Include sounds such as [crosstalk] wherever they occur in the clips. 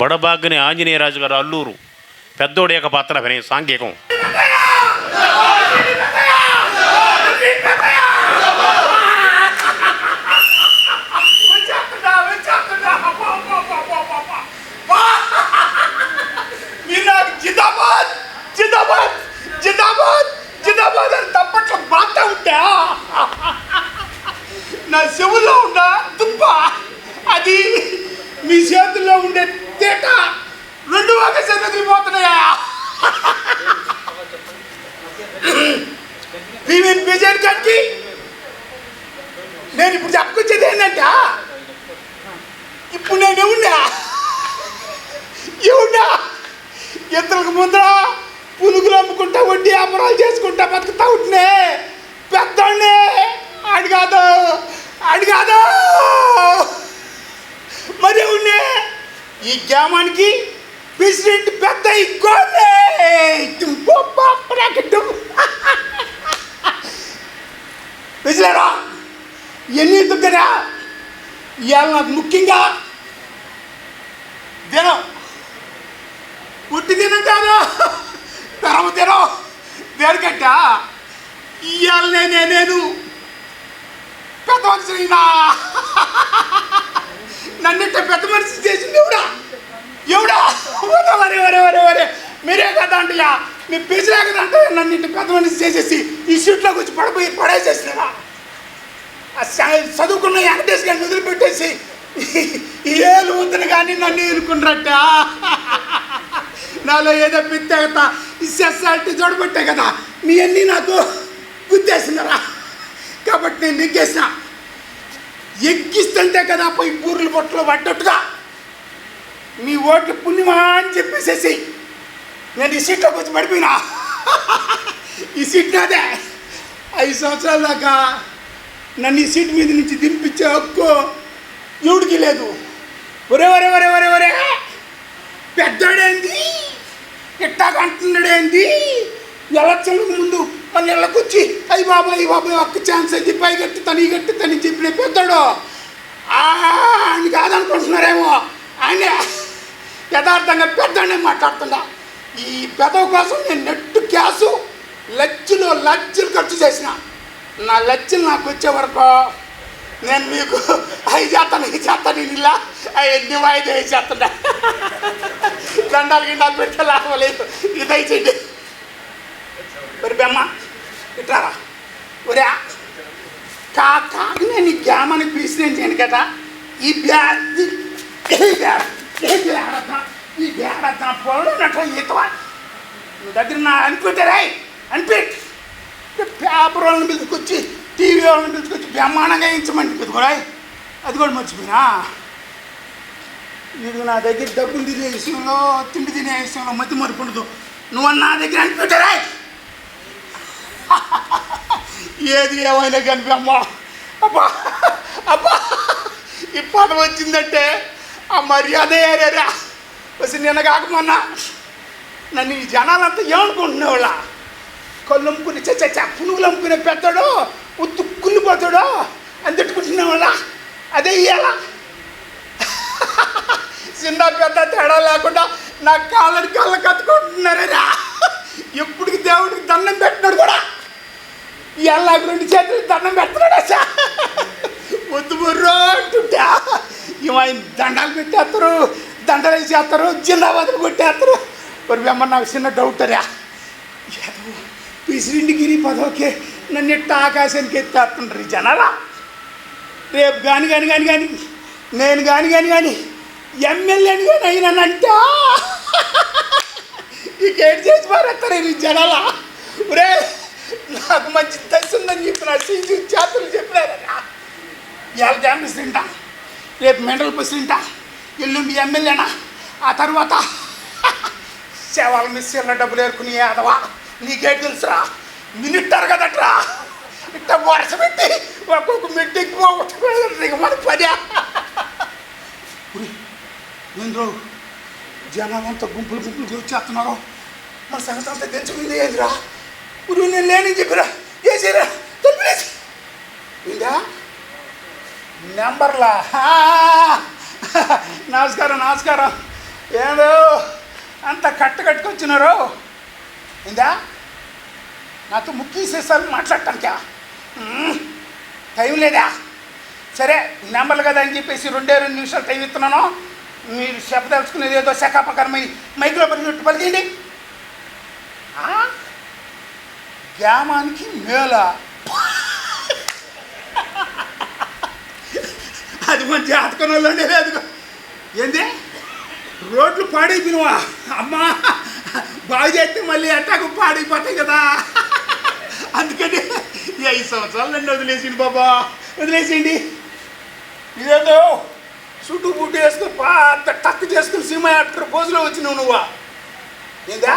బడబాగ్ని ఆంజనేయరాజు గారు అల్లూరు. పెద్దోడి యొక్క పాత్ర అభినయం సాంఘికం వచ్చేస్తుందా, వచ్చేస్తుందా. అబ్బా, అబ్బా, అబ్బా, అబ్బా, అబ్బా, అబ్బా. వా! మీరు నాకు జిందాబాద్ జిందాబాద్ జిందాబాద్ జిందాబాద్ అని తప్పట్లో బాగా ఉంటా నా చెవుల్లో ఉన్న తుప్ప అది మీ చేతుల్లో ఉండే తేట రెండు ఒకేసారి వదిలిపోతున్నాయా నేను బిజెడ్ గారికి నేను ఇప్పుడు చెప్పుకొచ్చేది ఏంటంట ఇప్పుడు నేను ఉన్నా ఇవున్నా ఎంతలకు ముందర పునుగులు అమ్ముకుంటా వడ్డీ వ్యాపారాలు చేసుకుంటా బతుకుతా ఉంటునే పెద్దోడిని అడిగాదు అడిగాదు. మరి ఉన్నే ఈ గ్రామానికి ప్రెసిడెంట్ పెద్ద ఇగ్గోనే విజయరా ఎన్ని దగ్గర ఇవాళ నాకు ముఖ్యంగా దినం. పుట్టి దినం కాదు తరమ దినం. దేనికంట ఇవాళ నేనే నేను పెద్ద మనిషి నన్నిట్ట పెద్ద మనిషి చేసింది ఎవడా? ఎవడా? ఒరే వరే వరే వరే మీరే కదా అంటయ్యా మీ పిసిలే కదా అంటే నన్నింటి పెద్ద మనిషి చేసేసి ఈ సీట్లోకి వచ్చి పడిపోయి పడేసేసినా చదువుకున్న వెంకటేష్ గారిని వదిలిపెట్టేసి ఏలు వద్దని కానీ నన్ను ఎదుర్కొన్నట్ట నాలో ఏదో పిత్తే ఈ సెస్సాలిటీ చూడబట్టే కదా. మీ అన్నీ నాకు గుర్తేసినారా కాబట్టి నేను నెగ్గేసిన. ఎగ్గిస్తుంటే కదా పోయి బూర్లు పొట్టలో పడ్డట్టుగా మీ ఓట్లు పుణ్యమా అని చెప్పేసేసి నేను ఈ సీట్లో కూర్చొని పడిపోయినా. ఈ సీట్ నాదే. ఐదు సంవత్సరాల దాకా నన్ను ఈ సీట్ మీద నుంచి దింపించే హక్కు ఎవడికి లేదు. ఒరే ఒరే ఒరే ఒరే ఒరే. పెద్దోడేంది? ఇట్టా కంటున్నాడేంది? ఎలక్షన్లకు ముందు మన ఇళ్ళకొచ్చి అయ్యి బాబా అయ్యి బాబాయ్ ఒక్క ఛాన్స్ అని పై గట్టి తని గట్టి తని చెప్పిన పెద్దోడు. ఆయన కాదనుకుంటున్నారేమో. ఆయన యథార్థంగా పెద్దోడే మాట్లాడుతున్నా. ఈ పెదవ కోసం నేను నెట్టు క్యాసు లక్షలు లక్షలు ఖర్చు చేసిన నా లక్షలు నాకు వచ్చే వరకు నేను మీకు అవి చేస్తాను ఇది చేస్తాను ఇలా ఎన్ని వాయిదా వేసి చేస్తున్నా దండాలు గిండాలు పెట్టే లాభం లేదు ఇది అయిచేయండి ఒరి బెమ్మ ఇట్లా ఒరే కా కాదు నేను ఈ గ్రామానికి పీసినేం చేయను కదా ఈ బ్యా ఈ- ఈ తన ఈ బ్యాడత ఈతవా నీ దగ్గర నా అనిపెట్టారా అనిపెట్ పేపర్ వాళ్ళని పిలుచుకొచ్చి టీవీ వాళ్ళని పిలుచుకొచ్చి బ్రహ్మాండంగా వేయించమండి పిలుచుకోరా అది కూడా మర్చిపోయినా నీకు నా దగ్గర డబ్బులు తినే విషయంలో తిండి తినే విషయంలో మతి మరుపుండదు నువ్వు నా దగ్గర అనిపెట్టారా ఏది ఏమైనా కనిపి అమ్మా అబ్బా అబ్బా ఈ పదం వచ్చిందంటే ఆ మర్యాద ఏరేరా. వచ్చి నిన్న కాకమన్నా నన్ను ఈ జనాలంతా ఏమనుకుంటున్నావాళ్ళ కళ్ళు అమ్ముకుని చచ్చ పునుగులు అమ్ముకునే పెద్దడో ఉత్తు పోతాడో అని తిట్టుకుంటున్నావాళ్ళ అదే ఇయ్యాలా? [laughs] చిన్న పెద్ద తేడా లేకుండా నా కాళ్ళని కళ్ళ కత్తుకుంటున్నారా ఎప్పటికి దేవుడికి దండం పెట్టినాడు కూడా? ఇవాళ నాకు రెండు చేతులు దండం పెడుతున్నాడు అసా వద్దు బుర్రో అంటుంటా. ఇవాళ దండాలు పెట్టేస్తారు. దండలు వేసేస్తారు జిల్లాబాదులు కొట్టేస్తారు. మరి వెమ్మ నాకు చిన్న డౌట్ రా. పిసిరిండిగిరి పదోకే నన్ను ఎట్ట ఆకాశానికి ఎత్తేస్తుంటారు ఈ జనాలా. రేపు కాని కాని కాని కానీ నేను కాని కాని కానీ ఎమ్మెల్యేని కానీ అయినానంటా. ఇంకేం చేసి పారేస్తారు ఈ జనాల. ఒరే నాకు మంచి దశ ఉందని చెప్పిన సీజు చేతులు చెప్పినారట. ఇవాళ క్యాంపస్ తింటా. రేపు మెండల్ బస్ తింటా. ఎల్లుండి ఎమ్మెల్యేనా? ఆ తర్వాత [laughs] సేవల మిస్సీల డబ్బులు ఏరుకుని అదవా? నీకే తెలుసురా. మినిట్టారు కదట్రా ఇట్ట వరుస పెట్టి ఒక్కొక్క మిట్టికి పోగొట్టుకోవాలి మన పని జనాలు జనాలంతా గుంపులు గుంపులు వచ్చేస్తున్నారు మన సంగతి అంతా తెచ్చుకుంది ఏదిరా? ఇప్పుడు నేను లేని చెప్పిరా. వేసిరా తెలిపేసి ఇందా నెంబర్లా? నమస్కారం నమస్కారం. ఏదో అంత కట్ట కట్టుకొచ్చినారు? ఇందా నాతో ముఖ్య విశేషాలు మాట్లాడటానికా? టైం లేదా? సరే నెంబర్లు కదా అని చెప్పేసి రెండే రెండు నిమిషాలు టైం ఇస్తున్నాను. మీరు చెప్పదలుచుకునేది ఏదో శాఖాపకరమైన మైక్లో పరిగెట్టు పలికిండి గ్రామానికి మేళ. [laughs] అది మంచి ఆతకంలో లేదు ఏంది? రోడ్లు పాడైపోయినవా? అమ్మా బాగు చేస్తే మళ్ళీ అట్టాకు పాడైపోతాయి కదా. అందుకని ఐదు సంవత్సరాలు నన్ను వదిలేసింది బాబా. వదిలేసేయండి. ఇదేదో చుట్టూ బుట్టు వేసుకుని పాత టక్ చేసుకుని సినిమా యాక్టర్ పోజులో వచ్చినావు నువ్వా. ఏందా?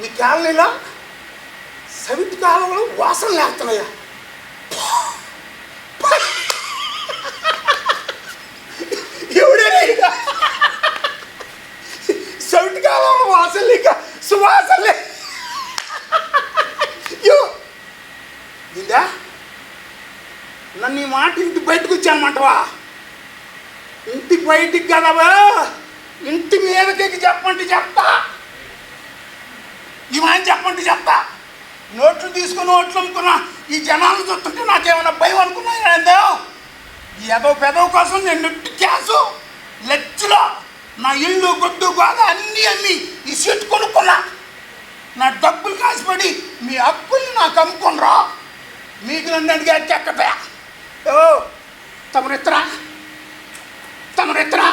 మీ కాలనీలో సవిటి కాలంలో వాసన లేస్తున్నాయా ఎవడైనా ఇక సవిటి కాలంలో వాసన లేక సువాసనలే ఇందా నన్ను ఈ మాట ఇంటి బయటకు వచ్చానమంటవా ఇంటి బయటికి కదవా ఇంటి మీదకి చెప్పండి చెప్తా. ఇవని చెప్పండి చెప్తా. నోట్లు తీసుకుని నోట్లు అమ్ముకున్నా ఈ జనాలు చూస్తుంటే నాకేమైనా భయం అనుకున్నా ఎదో ఏదో పెదవ కోసం నేను క్యాసు లెచ్చులో నా ఇల్లు గొడ్డు గోద అన్నీ అమ్మి ఈ నా డబ్బులు కాసిపడి మీ అప్పుల్ని నాకు అమ్ముకునరా. మీకు నన్ను అడిగా చెక్కపే ఓ తమరెత్తరా తమరెత్తరా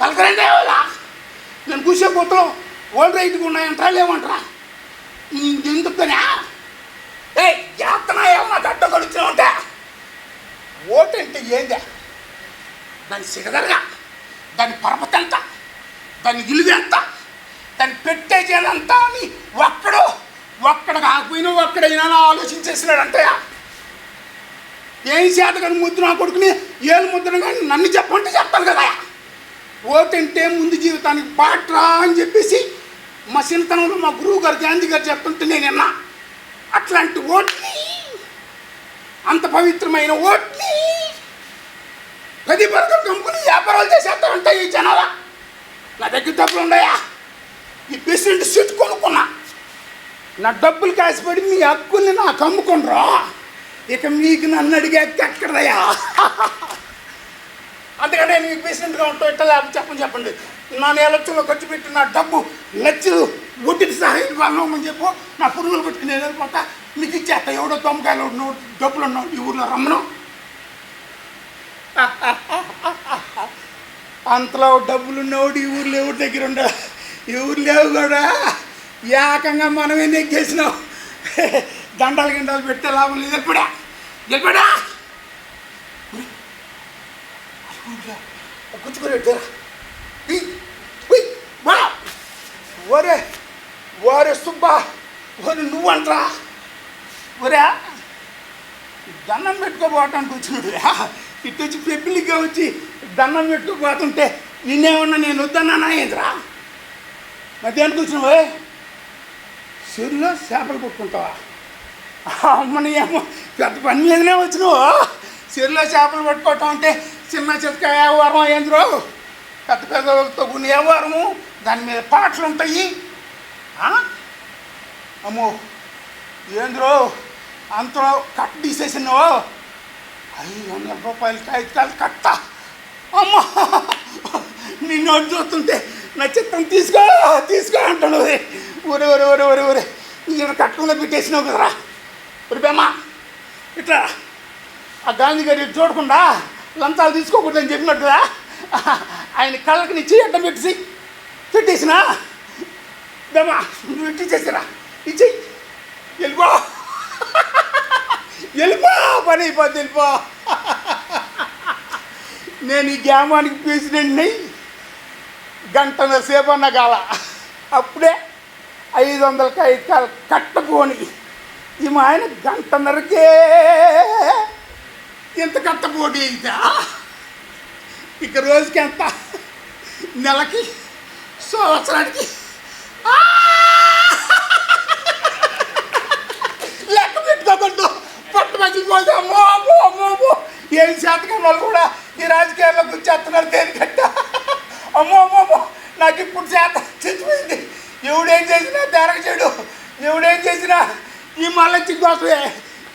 పలకరండి ఎవరా నేను కూసే పోతాం ఓల్డ్ రైట్గా ఉన్నాయంటారా లేవంటరా ఎందుకనా ఏ యాత్ర ఏమన్నా గడ్డ కొడుతూ ఉంటా? ఓటు అంటే ఏందా? దాని సిగదరగా దాని పరపతి ఎంత? దాని విలువ ఎంత? దాన్ని పెట్టేసేదంత అని ఒక్కడు ఒక్కడ కాకపోయినా ఒక్కడైనా ఆలోచించేసినాడు ఏం చేత కానీ ముద్దు కొడుకుని ఏళ్ళు ముద్ర కానీ నన్ను చెప్పంటే చెప్తాను కదా. ఓటంటే ముందు జీవితానికి బాట్రా అని చెప్పేసి మా చిన్నతనంలో మా గురువు గారు గాంధీ గారు చెప్తుంటే నేను విన్నా. అట్లాంటి ఓట్ని అంత పవిత్రమైన ఓట్ని పది బర్గర్ కంపెనీ వ్యాపారాలు చేసేస్తారంట ఈ జనాల. నా దగ్గర డబ్బులు ఉన్నాయా? ఈ ప్రెసిడెంట్ సీట్ కొనుక్కున్నా. నా డబ్బులు కాసిపడి మీ హక్కుల్ని నాకు అమ్ముకుండ్రా ఇక మీకు నన్ను అడిగే ఎక్కడదయా అందుకనే నేను మీకు ప్రెసిడెంట్గా ఉంటాం ఇట్లా లేకపోతే చెప్పండి చెప్పండి. నా ఎలక్షన్లో ఖర్చు పెట్టి నా డబ్బు లక్షలు ఒడ్డుకి సహాయం వాళ్ళమని చెప్పు. నా పురుగులు పెట్టుకుని నేను వెళ్ళిపోతా. మీకు ఇచ్చేస్తా ఎవడో తొమ్మకాయలు ఉన్నావు డబ్బులు ఉన్నావు ఈ ఊర్లో రమ్మను. అంతలో డబ్బులు ఉన్నవాడు ఈ ఊర్లో ఎవరి దగ్గర ఉండవు ఈ లేవు కూడా ఏకంగా మనమే నెగ్గేసినాం దండాలు గిండాలు పెట్టే లాభం లేదు. ఎప్పుడా ఎప్పుడా ఒరే ఒరే సుబ్బా ఒరే నువ్వంట్రా? ఒరే దండం పెట్టుకోబోటానికి వచ్చినాడు ఇటు వచ్చి పెబ్బిలిగా వచ్చి దండం పెట్టుకోబోతుంటే నిన్నేమన్నా నేను వద్దన్నానా ఏంద్రా? మధ్యాహ్నం వచ్చినావే చెరువులో చేపలు కొట్టుకుంటావా? అమ్మని ఏమో పెద్ద పని మీదనే వచ్చినావు. చెరువులో చేపలు పట్టుకోవటం అంటే చిన్న చితక వ్యవహారం ఏంద్రో పెద్ద పెద్ద కొన్ని వ్యవహారము దాని మీద పాటలు ఉంటాయి. అమ్మో ఏంద్రో? అంతలో కట్ట తీసేసినావో. ఐదు వందల రూపాయలు కాగితాలు కట్ట. అమ్మా నిన్ను చూస్తుంటే నా చిత్తం తీసుకో తీసుకో అంటాడు. ఒరే ఒరే ఒరే ఒరే ఒరే ఒరే. నేను కట్టంలో పెట్టేసినావు కదరా. ఒరి బెమ్మ ఇట్లా ఆ గాంధీ గారి చూడకుండా లంచాలు తీసుకోకూడదని చెప్పినట్టుగా ఆయన కళ్ళకి నీ చెయ్యి పెట్టేసి పెట్టేసినా? బేమా నువ్వు ఇచ్చేసేరా ఇచ్చి వెళ్ళిపో. వెళ్ళిపో పని అయిపోద్ది వెళ్ళిపో. నేను ఈ గ్రామానికి ప్రెసిడెంట్ని గంటన్నర సేపు అన్న కాల అప్పుడే ఐదు వందలకి ఐదు కాలు కట్టపోని ఈ మా ఆయన గంటన్నరకే ఎంత కట్టపోటీ అయితే ఇక రోజుకి ఎంత నెలకి సంవత్సరానికి. లెక్క పెట్టుకోకూడదు పట్టు మధ్యకి పోతే అమ్మో అమ్మో అమ్మో అమ్మో. ఏం శాతకం వాళ్ళు కూడా ఈ రాజకీయాల్లోకి వచ్చేస్తున్నారు దేనికంట? అమ్మో అమ్మో అమ్మో నాకు చేత చచ్చిపోయింది. ఎవడేం చేసినా తెరగ చెడు. ఎవడేం చేసినా ఈ మళ్ళొచ్చి కోసమే.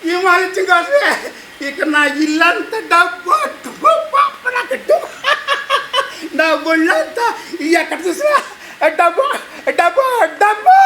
ఈ మళ్ళొచ్చి కోసమే. ఇక నా ఇల్లంతా డబ్బు డబ్బు, డబ్బు. నా ఒళ్ళంతా ఎక్కడ చూసినా డబ్బు డబ్బు డబ్బు.